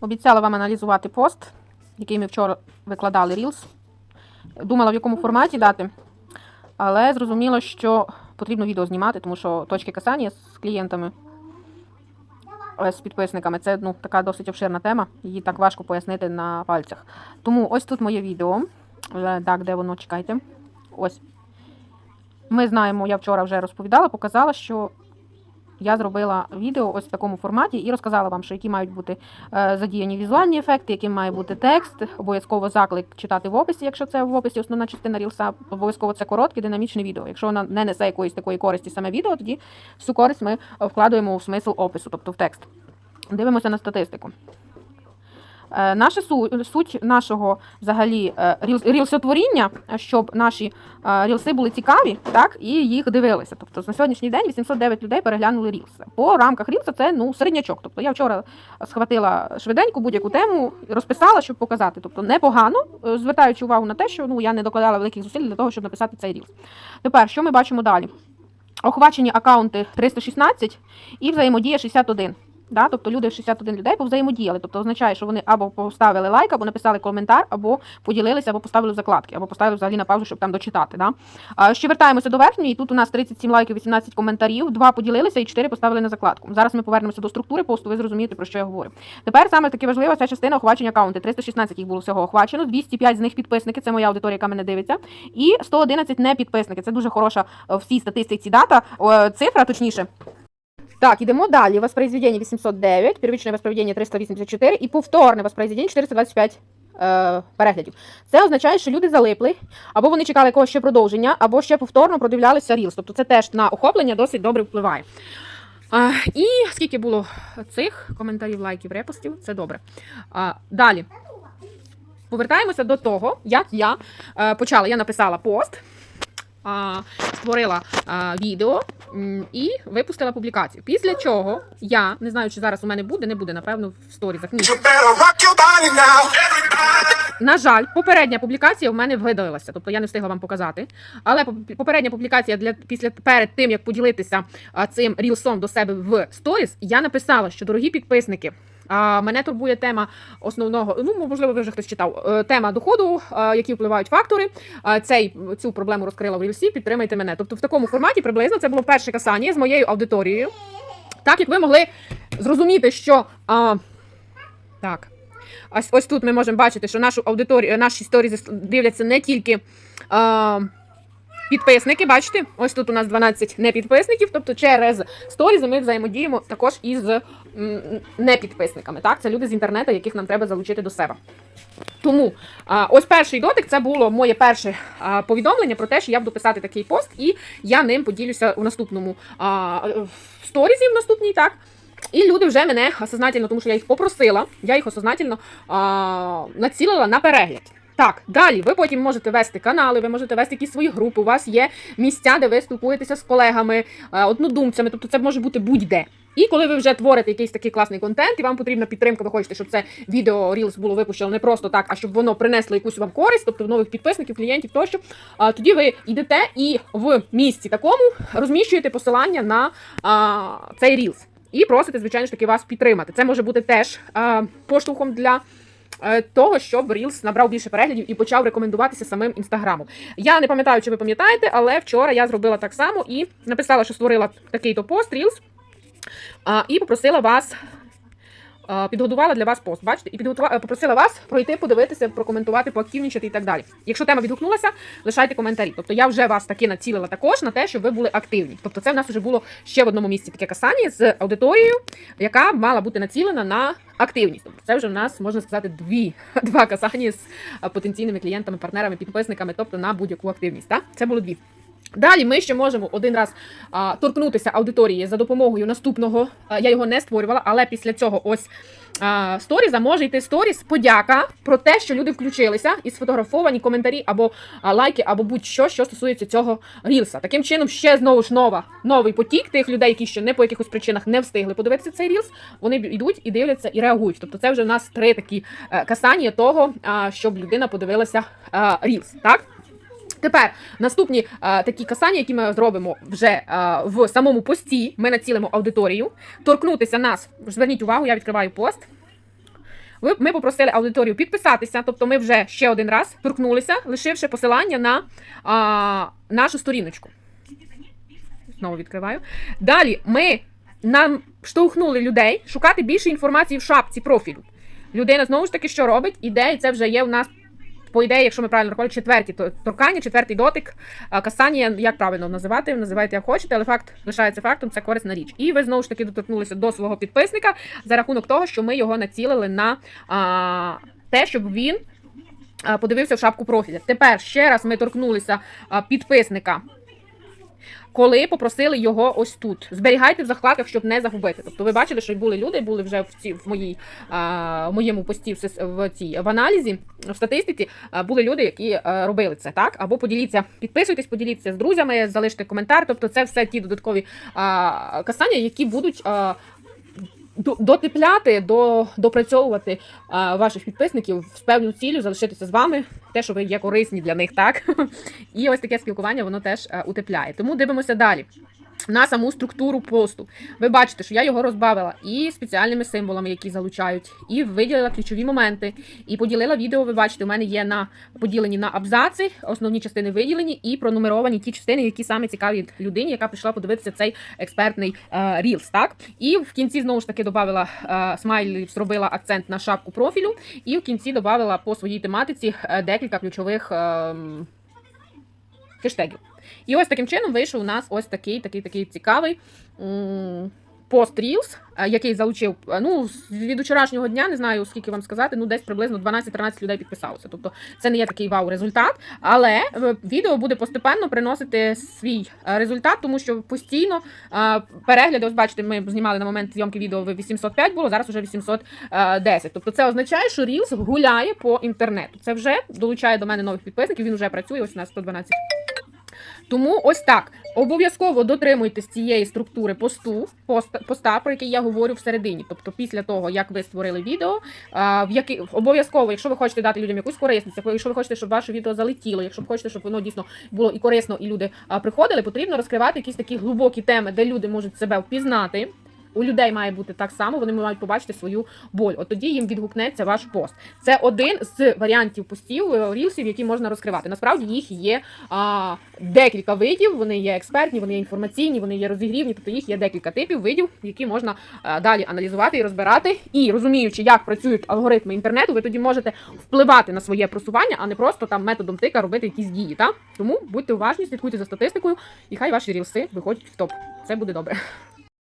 Обіцяла вам аналізувати пост, який ми вчора викладали Reels. Думала, в якому форматі дати, але зрозуміла, що потрібно відео знімати, тому що точки касання з клієнтами, е, з підписниками це ну, така досить обширна тема, її так важко пояснити на пальцях. Тому ось тут моє відео. Так, де воно? Чекайте. Ось. Ми знаємо, я вчора вже розповідала, показала, що я зробила відео ось в такому форматі і розказала вам, що які мають бути е, задіяні візуальні ефекти, яким має бути текст. Обов'язково заклик читати в описі, якщо це в описі основна частина рілса. Обов'язково це коротке, динамічне відео. Якщо вона не несе якоїсь такої користі саме відео, тоді всю користь ми вкладуємо у смисл опису, тобто в текст. Дивимося на статистику. Е, Наша суть нашого взагалі е, рілсотворіння, щоб наші е, рілси були цікаві, так і їх дивилися. Тобто на сьогоднішній день 809 людей переглянули рілси. По рамках рілса це ну середнячок. Тобто я вчора схватила швиденько будь-яку тему, розписала, щоб показати. Тобто непогано, звертаючи увагу на те, що ну я не докладала великих зусиль для того, щоб написати цей рілс. Тепер що ми бачимо далі? Охвачені акаунти 316 і взаємодія 61. Да? Тобто люди 61 людей повзаємодіяли. Тобто означає, що вони або поставили лайк, або написали коментар, або поділилися, або поставили закладки, або поставили взагалі на паузу, щоб там дочитати. Да? А ще вертаємося до верхньої. Тут у нас 37 лайків, 18 коментарів, 2 поділилися і 4 поставили на закладку. Зараз ми повернемося до структури посту, ви зрозумієте, про що я говорю. Тепер саме таки важлива ця частина охвачення аккаунти. 316 їх було всього охвачено, 205 з них підписники, це моя аудиторія, яка мене дивиться, і 111 не підписники. Це дуже хороша е, в цій статистиці дата, цифра, точніше. Так, ідемо далі. Воспроизведення 809, первичне воспроизведення 384 і повторне воспроизведення 425 е, переглядів. Це означає, що люди залипли, або вони чекали якогось ще продовження, або ще повторно продивлялися Reels. Тобто це теж на охоплення досить добре впливає. А, і скільки було цих коментарів, лайків, репостів, це добре. А, далі. Повертаємося до того, як я е, почала. Я написала пост, створила відео і випустила публікацію. Після чого я не знаю, чи зараз у мене буде, не буде, напевно, в сторізах. Ні. На жаль, попередня публікація в мене видалилася, тобто я не встигла вам показати. Але поп- попередня публікація для після перед тим як поділитися цим рілсом до себе в сторіс, я написала, що дорогі підписники. А, мене турбує тема основного, ну можливо, ви вже хтось читав. е, Тема доходу, е, які впливають фактори. Цей цю проблему розкрила в рілсі. Підтримайте мене. Тобто, в такому форматі приблизно це було перше касання з моєю аудиторією. Так як ви могли зрозуміти, що а, так. Ось, ось тут ми можемо бачити, що нашу аудиторію, наші сторізи дивляться не тільки е, підписники. Бачите, ось тут у нас 12 непідписників, тобто через сторізи ми взаємодіємо також із непідписниками. Так, це люди з інтернету, яких нам треба залучити до себе. Тому ось перший дотик це було моє перше повідомлення про те, що я буду писати такий пост, і я ним поділюся у наступному в сторізі, в наступній, так. І люди вже мене осознательно, тому що я їх попросила, я їх осознательно націлила на перегляд. Так, далі ви потім можете вести канали, ви можете вести якісь свої групи. У вас є місця, де ви спілкуєтеся з колегами, е, однодумцями, тобто це може бути будь-де. І коли ви вже творите якийсь такий класний контент, і вам потрібна підтримка, ви хочете, щоб це відео Reels було випущено не просто так, а щоб воно принесло якусь вам користь, тобто нових підписників, клієнтів тощо. Тоді ви йдете і в місці такому розміщуєте посилання на а, цей Reels. І просите, звичайно ж таки, вас підтримати. Це може бути теж а, поштовхом для. Е, Того, щоб Reels набрав більше переглядів і почав рекомендуватися самим інстаграмом. Я не пам'ятаю, чи ви пам'ятаєте, але вчора я зробила так само і написала, що створила такий-то пост Reels, і попросила вас. А, Підготувала для вас пост, бачите, і підготувала, попросила вас пройти, подивитися, прокоментувати, поактивнічати і так далі. Якщо тема відгукнулася, лишайте коментарі. Тобто я вже вас таки націлила також на те, щоб ви були активні. Тобто, це в нас вже було ще в одному місці таке касання з аудиторією, яка мала бути націлена на активність. Тобто це вже в нас можна сказати дві два касання з потенційними клієнтами, партнерами, підписниками, тобто на будь-яку активність. Так? Це було дві. Далі ми ще можемо один раз а, торкнутися аудиторії за допомогою наступного. а, я його не створювала, але після цього ось а, сторіза може йти сторіз подяка про те, що люди включилися і сфотографовані коментарі або а, лайки, або будь-що, що стосується цього рілса. Таким чином, ще знову ж нова новий потік тих людей, які ще не по якихось причинах не встигли подивитися цей рілс. Вони йдуть і дивляться і реагують. Тобто, це вже в нас три такі е, касання того, а, щоб людина подивилася а, рілс. Так. Тепер наступні е, такі касання, які ми зробимо вже е, в самому пості. Ми націлимо аудиторію. Торкнутися нас. Зверніть увагу, я відкриваю пост. Ми попросили аудиторію підписатися, тобто ми вже ще один раз торкнулися, лишивши посилання на а, нашу сторіночку. Знову відкриваю. Далі ми нам штовхнули людей шукати більше інформації в шапці профілю. Людина знову ж таки, що робить? Іде, і це вже є у нас. По ідеї, якщо ми правильно рахували, четверті торкання, четвертий дотик, касання, як правильно називати, називайте як хочете, але факт лишається фактом, це корисна річ. І ви знову ж таки доторкнулися до свого підписника за рахунок того, що ми його націлили на а, те, щоб він подивився в шапку профіля. Тепер ще раз ми торкнулися підписника. Коли попросили його ось тут, зберігайте в закладках, щоб не загубити. Тобто, ви бачили, що були люди, були вже в ці в моїй а, в моєму пості в, в цій в аналізі, в статистиці. а, були люди, які а, робили це, так? Або поділіться, підписуйтесь, поділіться з друзями, залиште коментар. Тобто, це все ті додаткові а, касання, які будуть. А, Дотепляти, до, допрацьовувати а, ваших підписників з певною цілею залишитися з вами, те, що ви є корисні для них, так? І ось таке спілкування воно теж а, утепляє. Тому дивимося далі. На саму структуру посту. Ви бачите, що я його розбавила і спеціальними символами, які залучають, і виділила ключові моменти, і поділила відео. Ви бачите, у мене є на поділені на абзаци, основні частини виділені, і пронумеровані ті частини, які саме цікаві людині, яка прийшла подивитися цей експертний е, рілс. Так і в кінці знову ж таки додавала е, смайлів, зробила акцент на шапку профілю, і в кінці додавала по своїй тематиці е, декілька ключових. е, хештегів. І ось таким чином вийшов у нас ось такий такий такий цікавий пост Reels, е, який залучив е, ну, від вчорашнього дня, не знаю скільки вам сказати, ну десь приблизно 12-13 людей підписалося. Тобто це не є такий вау результат, але е, відео буде постепенно приносити свій результат, тому що постійно перегляди, ось бачите, ми знімали на момент зйомки відео 805 було, зараз вже 810. Тобто це означає, що Reels гуляє по інтернету. Це вже долучає до мене нових підписників, він вже працює, ось у нас 112 тому ось так. Обов'язково дотримуйтесь цієї структури посту, поста, поста, про який я говорю всередині. Тобто, після того, як ви створили відео, в який обов'язково, якщо ви хочете дати людям якусь корисність, якщо ви хочете, щоб ваше відео залетіло, якщо ви хочете, щоб воно дійсно було і корисно, і люди приходили, потрібно розкривати якісь такі глибокі теми, де люди можуть себе впізнати. У людей має бути так само, вони мають побачити свою боль. От тоді їм відгукнеться ваш пост. Це один з варіантів постів е, рілсів, які можна розкривати. Насправді їх є а, декілька видів. Вони є експертні, вони є інформаційні, вони є розігрівні. Тобто їх є декілька типів видів, які можна а, далі аналізувати і розбирати. І розуміючи, як працюють алгоритми інтернету, ви тоді можете впливати на своє просування, а не просто там методом тика робити якісь дії. Та? Тому будьте уважні, слідкуйте за статистикою, і хай ваші рілси виходять в топ. Це буде добре.